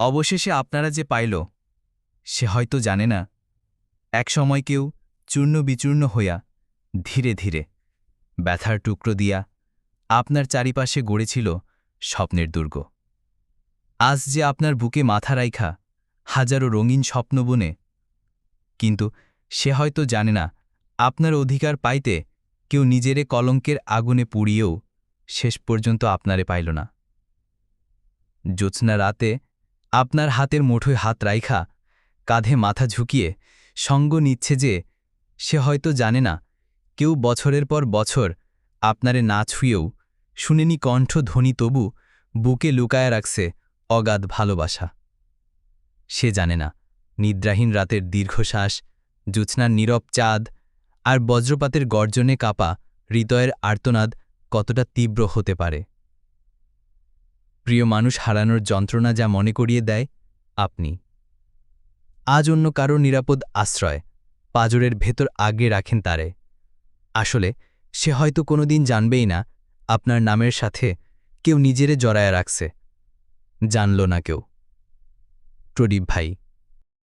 অবশেষে আপনারা যে পাইল, সে হয়তো জানে না। এক সময় কেউ চূর্ণ বিচূর্ণ হইয়া ধীরে ধীরে ব্যথার টুকরো দিয়া আপনার চারিপাশে গড়েছিল স্বপ্নের দুর্গ। আজ যে আপনার বুকে মাথা রাইখা হাজারো রঙিন স্বপ্ন বনে, কিন্তু সে হয়তো জানে না, আপনার অধিকার পাইতে কেউ নিজেরে কলঙ্কের আগুনে পুড়িয়েও শেষ পর্যন্ত আপনারে পাইল না। জ্যোৎস্না রাতে আপনার হাতের মুঠোয় হাত রাইখা, কাঁধে মাথা ঝুঁকিয়ে সঙ্গ নিচ্ছে যে, সে হয়তো জানে না, কেউ বছরের পর বছর আপনারে না ছুঁয়েও শুনেনি কণ্ঠ ধ্বনি তবু বুকে লুকায় রাখছে অগাধ ভালোবাসা। সে জানে না, নিদ্রাহীন রাতের দীর্ঘশ্বাস, জ্যোৎস্নার নীরব চাঁদ আর বজ্রপাতের গর্জনে কাপা হৃদয়ের আর্তনাদ কতটা তীব্র হতে পারে। প্রিয় মানুষ হারানোর যন্ত্রণা যা মনে করিয়ে দেয়, আপনি। আজ অন্য কারও নিরাপদ আশ্রয়, পাজরের ভেতর আগে রাখেন তারে। আসলে, সে হয়তো কোনো দিন জানবেই না, আপনার নামের সাথে কেউ নিজেরে জড়ায় রাখছে। জানল না কেউ। প্রদীপ ভাই